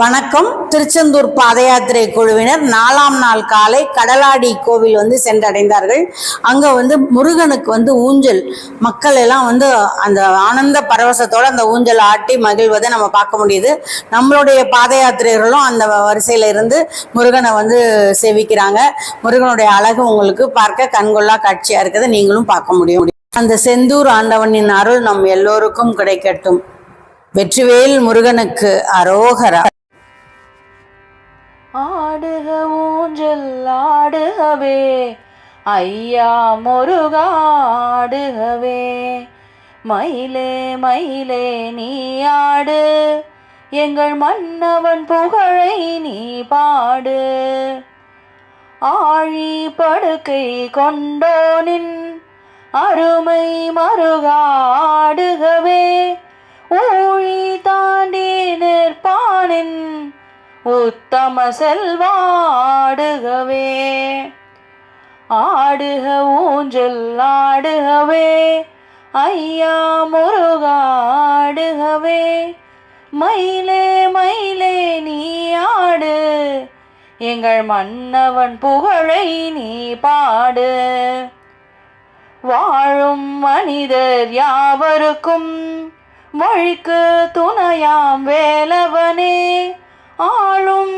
வணக்கம். திருச்செந்தூர் பாத யாத்திரை குழுவினர் நாலாம் நாள் காலை கடலாடி கோவில் வந்து சென்றடைந்தார்கள். அங்கே வந்து முருகனுக்கு வந்து ஊஞ்சல். மக்கள் எல்லாம் வந்து அந்த ஆனந்த பரவசத்தோடு அந்த ஊஞ்சல் ஆட்டி மகிழ்வதை நம்ம பார்க்க முடியுது. நம்மளுடைய பாத யாத்திரைகளும் அந்த வரிசையில் இருந்து முருகனை வந்து சேவிக்கிறாங்க. முருகனுடைய அழகு உங்களுக்கு பார்க்க கண்கொள்ளா காட்சியாக இருக்குது. நீங்களும் பார்க்க முடியும். அந்த செந்தூர் ஆண்டவனின் அருள் நம் எல்லோருக்கும் கிடைக்கட்டும். வெற்றிவேல் முருகனுக்கு அரோகரா. ஆடுகவே ஐயா முருகாடுகவே. மயிலே மயிலே நீ ஆடு எங்கள் மன்னவன் புகழை நீ பாடு. ஆழி படுக்கை கொண்டோனின் அருமை மருகாடுகவே ஊழி தாண்டி நிற்பானின் உத்தம செல்வாடுகவே. ஆடுக ஊஞ்சல் ஆடுகவே. ஐயா முருகாடுகவே மயிலே மயிலே நீ ஆடு. எங்கள் மன்னவன் புகழை நீ பாடு. வாழும் மனிதர் யாவருக்கும் வழிக்கு துணையாம் வேலவனே. ஆ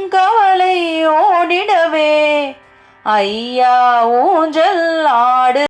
கவலை ஓடிடவே. ஐயா ஊஞ்சல் ஆடு